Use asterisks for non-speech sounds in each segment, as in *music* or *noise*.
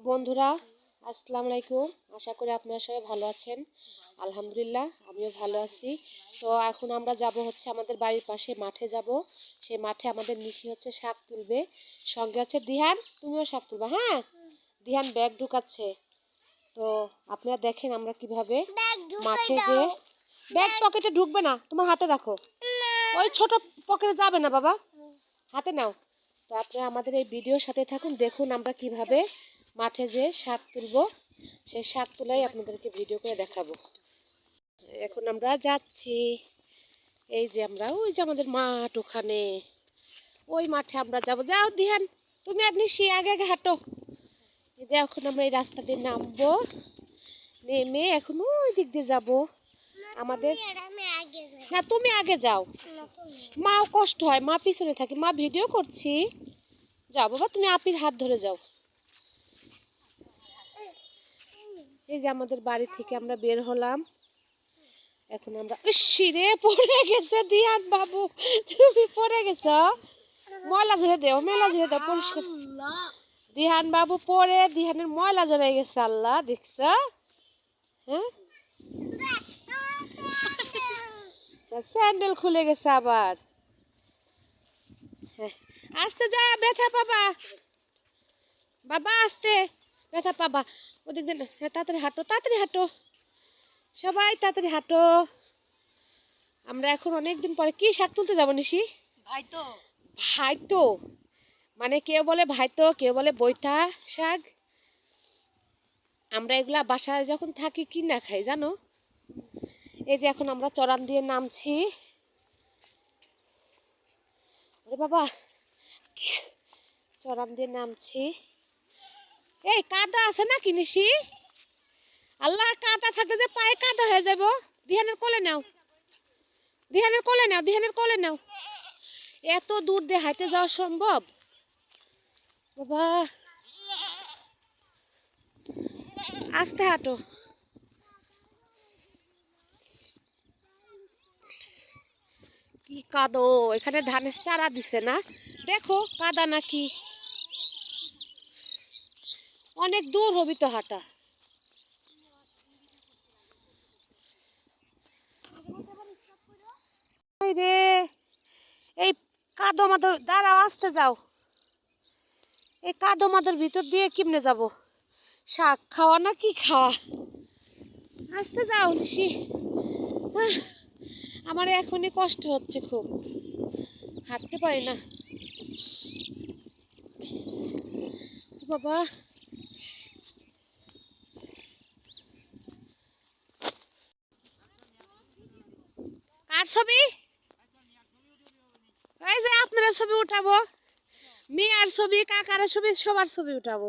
বন্ধুরা আসসালামু আলাইকুম। আশা করি আপনারা সবাই ভালো আছেন। আলহামদুলিল্লাহ আমিও ভালো আছি। তো এখন আমরা যাব হচ্ছে আমাদের বাড়ির পাশে মাঠে যাব। সেই মাঠে আমাদের নিশি হচ্ছে শাক তুলবে। সঙ্গে হচ্ছে দিহান তুমিও শাক তুলবে হ্যাঁ? দিহান ব্যাগ ঢুকাচ্ছে। তো আপনারা দেখেন আমরা কীভাবে মাঠে যে ব্যাগ পকেটে ঢুকবে না তোমার হাতে রাখো। ওই ছোট পকেটে যাবে না বাবা। হাতে নাও। তো আপনারা আমাদের এই ভিডিওর সাথে থাকুন দেখুন আমরা কীভাবে মাঠে যে শাক তুলবো সেই শাক তুলাই আপনাদেরকে ভিডিও করে দেখাবো। এখন আমরা যাচ্ছি। এই যে আমরা ওই যে আমাদের মাঠ ওখানে। ওই মাঠে আমরা যাব। যাও দিহান তুমি আর নিশি আগে আগে হাঁটো। এই যে এখন আমরা এই রাস্তা দিয়ে নামবো নেমে এখন ওই দিক দিয়ে যাব। আমাদের না তুমি আগে যাও। মাও কষ্ট হয় মা পিছনে থাকে। মা ভিডিও করছি। যাও বাবা তুমি আপির হাত ধরে যাও। এই যে আমাদের বাড়ি থেকে আমরা বের হলাম। এখন আমরা শিরে পড়ে গেছে দিয়ান বাবু। তুমি পড়ে গেছ? ময়লা ঝরে দেও, ময়লা ঝরে দেও, পরিষ্কার। দিহান বাবু পড়ে, দিহানের ময়লা ঝরে গেছে, আল্লাহ, দেখছ? হ্যাঁ? স্যান্ডেল খুলে গেছে আবার। হ্যাঁ আস্তে যা, ব্যথা পাবা। বাবা, আসতে, ব্যথা পাবা। ওদিক দিন হ্যাঁ তাড়াতাড়ি হাঁটো তাড়াতাড়ি হাঁটো। সবাই তাড়াতাড়ি হাঁটো। আমরা এখন অনেক দিন পরে কি শাক তুলতে যাব নিশি? ভাই তো। ভাই তো। মানে কেউ বলে ভাই তো কেউ বলে বইতা শাক। আমরা এগুলা বাসায় যখন থাকি কি না খাই জানো? এই যে এখন আমরা চরান দিয়ে নামছি। ওরে বাবা চড়ান দিয়ে নামছি। এই কাদা আছে না কিনিসি আল্লাহ কাদা থাকতে যে পায়ে কাদা হয়ে যাব। দিহানের কোলে নাও। দিহানের কোলে নাও, দিহানের কোলে নাও। এত দূর দিয়ে হাইটে যাওয়া সম্ভব? বাবা। আস্তে হাঁটো। কি কাদো, এখানে ধানের চারা দিছে না। দেখো কাদা নাকি। অনেক দূর হবি তো হাঁটা। রে, এই কাদো মাদর, দাঁড়াও, আসতে যাও। এই কাদো মাদর ভিতর দিয়ে কেমনে যাব? শাক খাওয়া না কি খাওয়া? আসতে যাও নিশি আমার এখনই কষ্ট হচ্ছে খুব। হাঁটতে পারি না। বাবা কার ছবি এই যে আপনারা ছবি উঠাবো? মেয়ার ছবি, কাকার ছবি, সবার ছবি উঠাবো।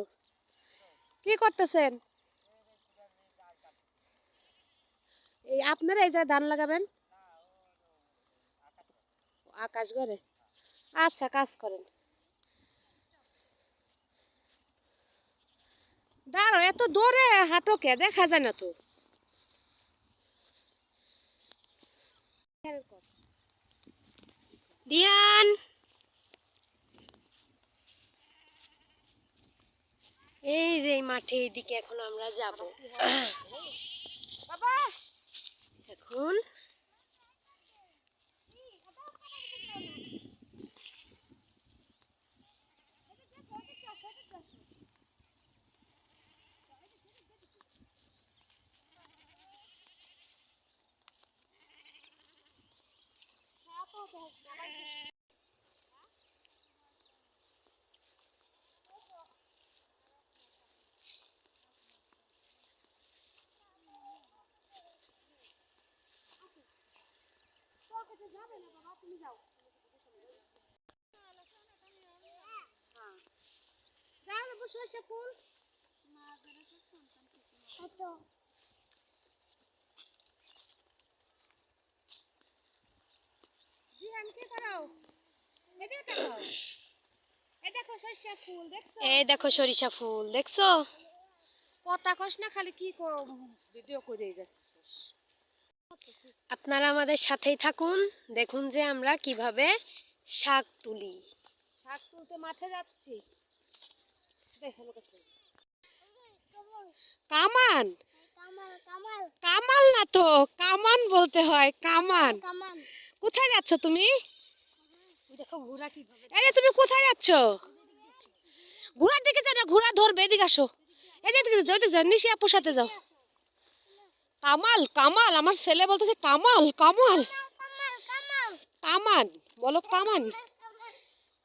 কি করতেছেন? এই আপনারা এই যে ধান লাগাবেন? আকাশ ঘরে? আচ্ছা কাজ করেন। দাঁড়ো এত দৌড়ে হাঁটো কে? দেখা যায় না তো। দিয়ান! এই যে এই মাঠে এইদিকে এখন আমরা যাব এখন যাও বাবু সরষে ফুল জিহান কি করো এই দেখো সরষে ফুল দেখছ? কথা কস না খালি কি ভিডিও করে যাচ্ছিস। আপনারা আমাদের সাথেই থাকুন। দেখুন যে আমরা কীভাবে শাক তুলি। শাক তুলতে মাঠে যাচ্ছি। কামান! কামাল না তো কামান বলতে হয় কামান। কোথায় যাচ্ছ তুমি? এই যে তুমি কোথায় যাচ্ছ? ঘোড়ার দিকে যাও না ঘোড়া ধরবে এদিকে আসো। এদিকে যাও এদিকে যাও নিশি আপুর সাথে যাও। কামাল কামাল, আমার ছেলে বলতেছে কামাল কামাল। কামান, বলো কামান।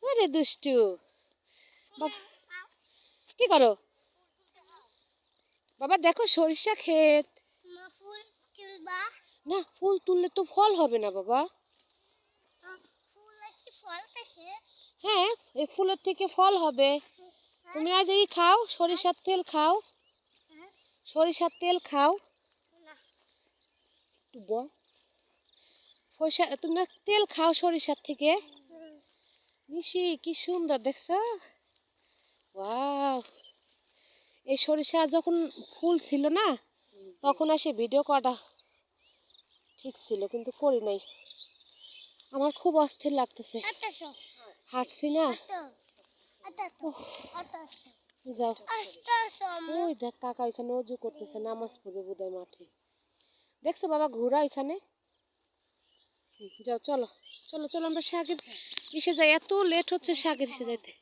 ওরে দুষ্টু। কি করো? বাবা, দেখো সরিষা ক্ষেত। না, ফুল তুললে তো ফল হবে না বাবা। হ্যাঁ এই ফুলের থেকে ফল হবে। তুমি আজ এই খাও, সরিষার তেল খাও। সরিষার তেল খাও। একটু বল সরিষা তুমি না তেল খাও সরিষার থেকে। নিশি কি সুন্দর দেখছ? ওয়াও। এই সরিষা যখন ফুল ছিল না তখন আসে ভিডিও করা ঠিক ছিল কিন্তু করি নাই। আমার খুব অস্থির লাগতেছে। আতাশো হাঁটছি না। আতাশো আতাশো যাও। ওই দেখ কাকা ওইখানে অজু করতেছে নামাজ পড়বে বোধহয় মাঠে। দেখছ বাবা ঘোড়া এখানে? যাও, চলো চলো চলো, আমরা শাকের ইসে যাই। এত লেট হচ্ছে শাকের ইসে যাইতে।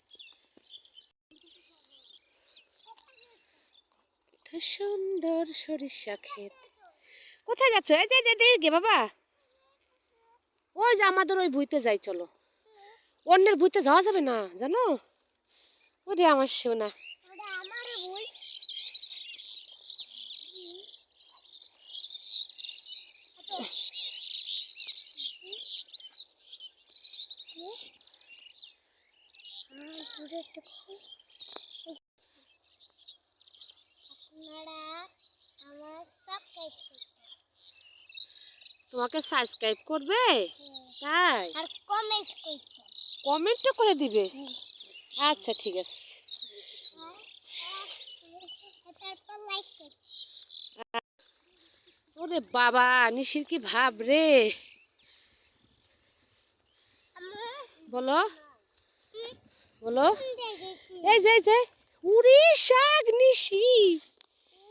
সুন্দর সরিষা ক্ষেত। কোথায় যাচ্ছ? এই যে যে দিকে বাবা। ওই যে আমাদের ওই ভুইতে যাই, চলো। অন্যের ভুইতে যাওয়া যাবে না, জানো? ওরে আমার সোনা ওটা আমার বই আপনারা আমার সাবস্ক্রাইব করতে তোমাকে সাবস্ক্রাইব করবে? তাই? আর কমেন্ট করতে। কমেন্টও করে দিবে? আচ্ছা ঠিক আছে তারপর লাইক করতে ওরে বাবা নিশির কি ভাব রে? বলো। বলো। এই যে এই যে উড়ি শাক নিশি।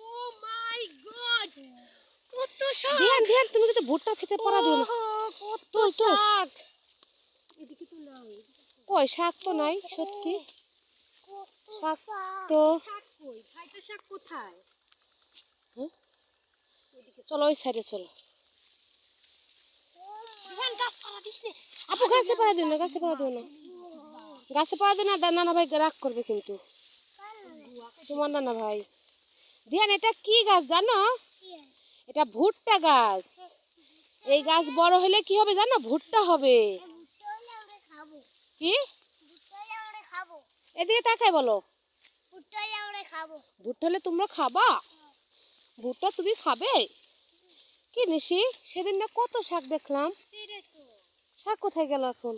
ও মাই গড কত শাক! ধ্যান ধ্যান তুমি কিন্তু ভুট্টা খেতে পারা দিও না। কত। শাক! এদিকে তো নাও কই শাক তো নাই সত্যি। শাক শাক! তো শাক কই? শাক কোথায়? হ্যাঁ? চলো ওই সাইডে চলো। আপু গাছে পাড়া দিও না গাছে পাড়া দিও না। গাছে পাড়া দিও না নানা ভাই রাগ করবে কিন্তু। তোমার নানা ভাই। ধ্যান এটা কি গাছ জানো? এটা ভুট্টা গাছ। এই গাছ বড় হলে কি হবে জানো? ভুট্টা হবে। খাব কি? এদিকে তাকাই বলো। ভুট্টা হলে তোমরা খাবা? ভুট্টা তুমি খাবে? কি নিশি? সেদিন না কত শাক দেখলাম। শাক কোথায় গেল এখন?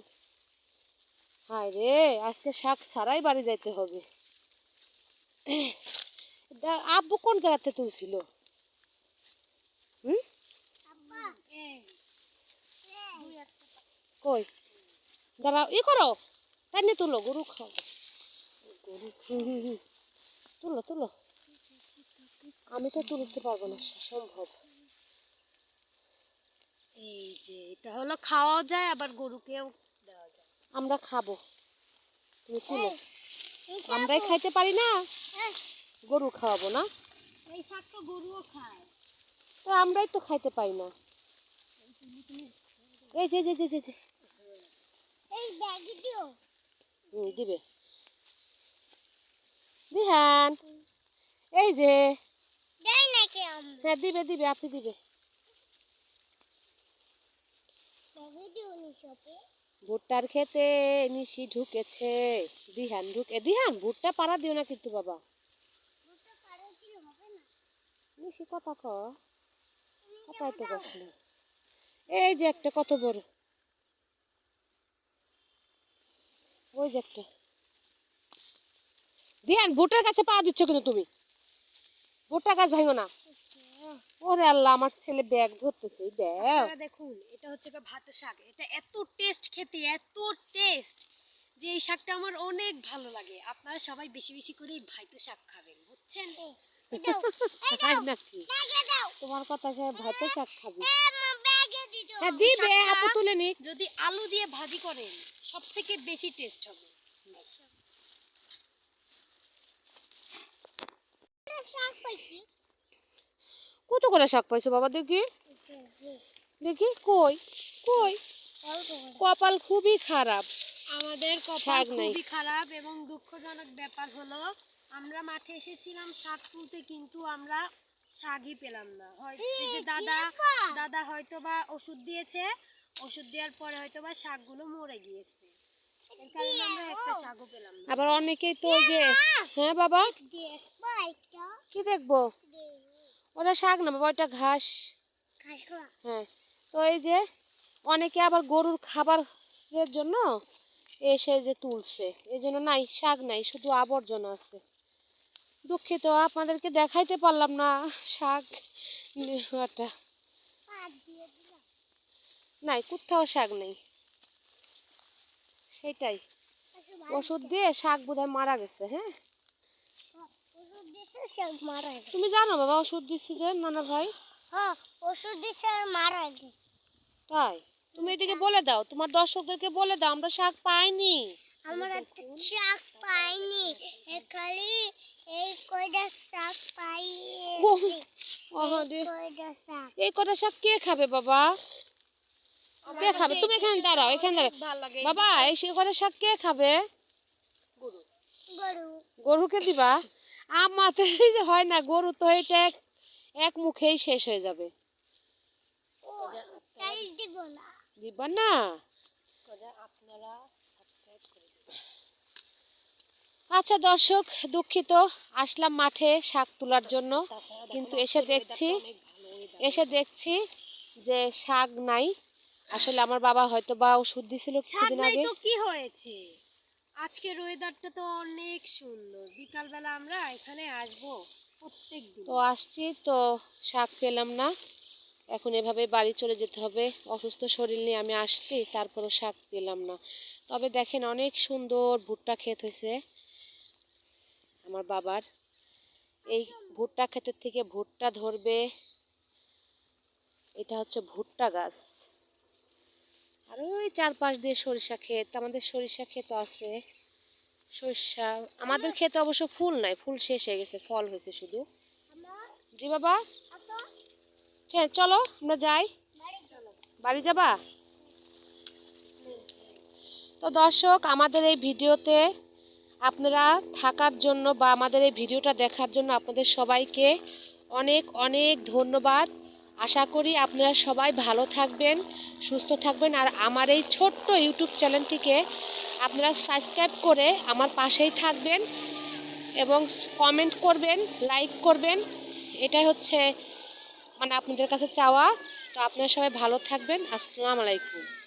হায় রে, আজকে শাক ছাড়াই বাড়ি যাইতে হবে। আব্বু কোন জায়গাতে তুলছিল? হুম? কই? দাঁড়াও ই করো। তাই নিয়ে তুলো, গরু খাও। গরু। তুলো তুলো। আমি তো তুলতে পারব না সম্ভব। এই যে এটা হলো খাওয়াও যায় আবার গরুকেও দেওয়া যায়। আমরা খাব। তুমি তুলো আমরাই খাইতে পারি না? গরু খাওয়াবো না? এই শাক তো গরুও খায়। তো আমরাই তো খাইতে পারি না। এই যে যে যে যে যে। এই ব্যাগে দিও। হুম, দিবে। দিহান। এই যে। দেয় নাকি হ্যাঁ দিবে দিবে আপনি দিবে ব্যাগে দিও নি সবে ভুট্টার খেতে নিশি ঢুকেছে দিহান ঢুকে দিহান ভুট্টা পাড়া দিও না কিন্তু বাবা। নিশি কথা ক। কথাই তো কস না এই যে একটা কত বড়। ওই যে একটা। দিহান ভুট্টার কাছে পা দিচ্ছ কিন্তু তুমি। ভুট্টা গাছ ভাঙো না। ওরে আল্লাহ আমার ছেলে ব্যাগ ধরতেছে এই দেখ। আপনারা দেখুন এটা হচ্ছে ভাত শাক। এটা এত টেস্ট খেতে এত টেস্ট যে এই শাকটা আমার অনেক ভালো লাগে। আপনারা সবাই বেশি বেশি করে এই ভাইতো শাক খাবেন বুঝছেন? *laughs* তোমার কথা সে ভাতে শাক খাবি। এ মা ব্যাগে দিও। হ্যাঁ দিবে আপু তুলে নিক। যদি আলু দিয়ে ভাজি করেন সব থেকে বেশি টেস্ট হবে। শাক পাইছি কত করে শাক পাইছো বাবা দেখি? দেখি কই কই? কপাল খুবই খারাপ। আমাদের কপাল খুবই খারাপ এবং দুঃখজনক ব্যাপার হলো আমরা মাঠে এসেছিলাম শাক তুলতে কিন্তু আমরা শাকই পেলাম না। হয়তো যে দাদা দাদা হয়তো বা ওষুধ দিয়েছে ওষুধ দেওয়ার পরে হয়তো বা শাকগুলো মরে গিয়েছে। এর কারণে আমরা একটা শাকও পেলাম আবার অনেকেই তো ওই যে হ্যাঁ বাবা? কি দেখব? ওটা শাক না বাবা ওটা ঘাস হ্যাঁ তো এই যে অনেকে আবার গরুর খাবারের জন্য এসে যে তুলছে। এই জন্য নাই শাক নাই শুধু আবর্জনা আছে। দুঃখিত আপনাদেরকে দেখাইতে পারলাম না শাক ওটা নাই কোথাও শাক নেই। সেটাই। ওষুধ দিয়ে শাক বোধহয় মারা গেছে হ্যাঁ ওষুধ দিছে সে মারা গেছে তুমি জানো বাবা ওষুধ দিচ্ছে যে নানা ভাই? হ্যাঁ ওষুধ আর মারা গেছে। তাই? তুমি এদিকে বলে দাও। তোমার দর্শকদেরকে বলে দাও আমরা শাক পাইনি। আমরা শাক পাইনি। খালি এই কয়টা শাক পাই ওহরে, কয়টা শাক। এই কটা শাক কে খাবে বাবা? কে খাবে? তুমি এখানে দাঁড়াও এখানে দাঁড়াও। বাবা এই সে কটা শাক কে খাবে? গরু গরু। গরুকে দিবা? আমাতে হয় না গরু তো এটা এক এক মুখেই শেষ হয়ে যাবে। দিব না আপনারা আচ্ছা দর্শক দুঃখিত আসলাম মাঠে শাক তোলার জন্য কিন্তু এসে দেখছি। এসে দেখছি যে শাক নাই। আসলে আমার বাবা হয়তো বা ওষুধ দিছিল কিছুদিন আগে। কি হয়েছে? আজকের ওয়েদারটা তো অনেক সুন্দর। বিকালবেলা আমরা এখানে আসব প্রত্যেক দিন তো আসছি, তো শাক পেলাম না। এখন এভাবে বাড়ি চলে যেতে হবে। অসুস্থ শরীর নিয়ে আমি আসছি, তারপরও শাক পেলাম না। তবে দেখেন অনেক সুন্দর ভুট্টা ক্ষেত হয়েছে আমার বাবার। এই ভুট্টা ক্ষেতের থেকে ভুট্টা ধরবে। এটা হচ্ছে ভুট্টা গাছ। আর ওই চারপাশ দিয়ে সরিষা ক্ষেত, আমাদের সরিষা ক্ষেত আছে। সরিষা, আমাদের ক্ষেতে অবশ্য ফুল নাই, ফুল শেষ হয়ে গেছে, ফল হয়েছে শুধু। জি বাবা। হ্যাঁ চলো, আমরা যাই। বাড়ি যাবা? তো দর্শক, আমাদের এই ভিডিওতে আপনারা থাকার জন্য বা আমাদের এই ভিডিওটা দেখার জন্য আপনাদের সবাইকে অনেক অনেক ধন্যবাদ। আশা করি আপনারা সবাই ভালো থাকবেন, সুস্থ থাকবেন। আর আমার এই ছোট্ট ইউটিউব চ্যানেলটিকে আপনারা সাবস্ক্রাইব করে আমার পাশেই থাকবেন এবং কমেন্ট করবেন, লাইক করবেন। এটাই হচ্ছে মানে আপনাদের কাছে চাওয়া। তো আপনারা সবাই ভালো থাকবেন। আসসালামু আলাইকুম।